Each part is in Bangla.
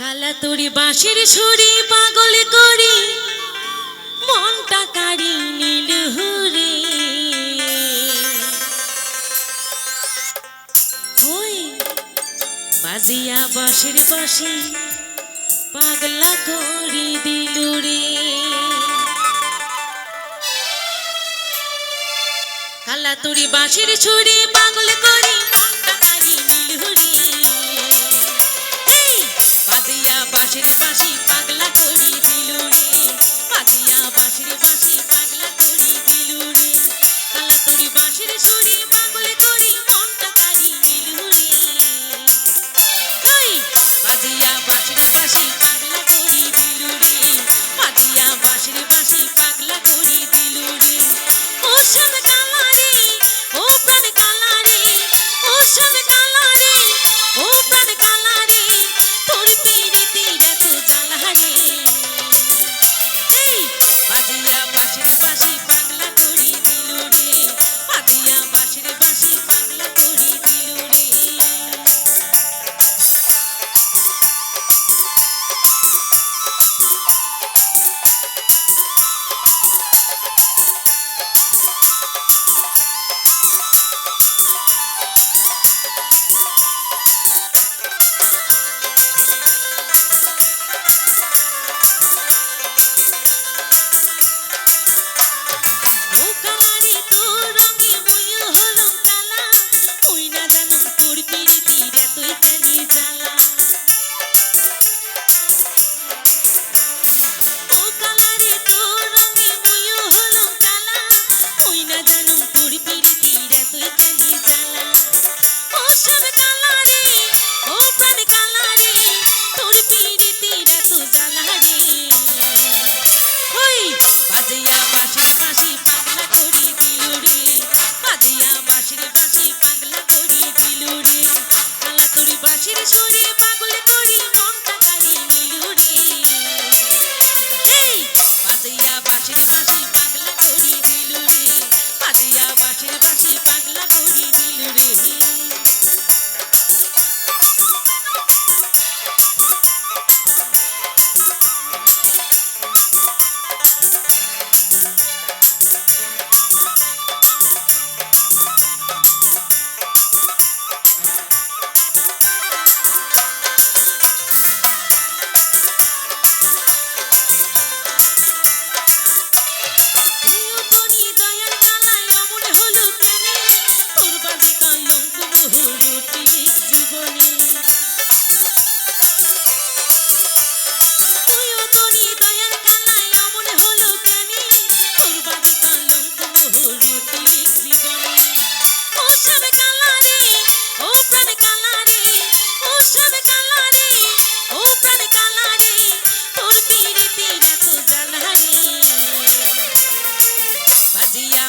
কালা তোরে বাঁশির সুরে পাগল করি, মনটা কারি নীল ওই বাজিয়া বাঁশির পাশে পাগলা করি দিল রে। কালা তোরে বাঁশির সুরে পাগল করি, মনটা কারি নীল বাঁশের বাঁশি পাগলা করি দিল রে। পাগিয়া বাঁশের বাঁশি পাগলা করি দিল রে। কালা তোর বাঁশের সুরে পাগল তোরে মনটা তারি দিল রে। বাজিয়া বাঁশের বাঁশি পাগলা করি দিল রে। বাজিয়া বাঁশের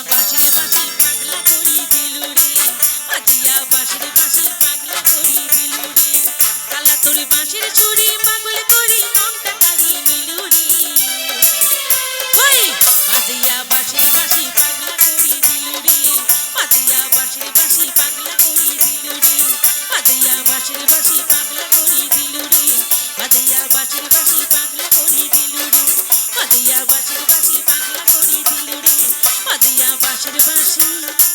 Bachata. আশার বাসী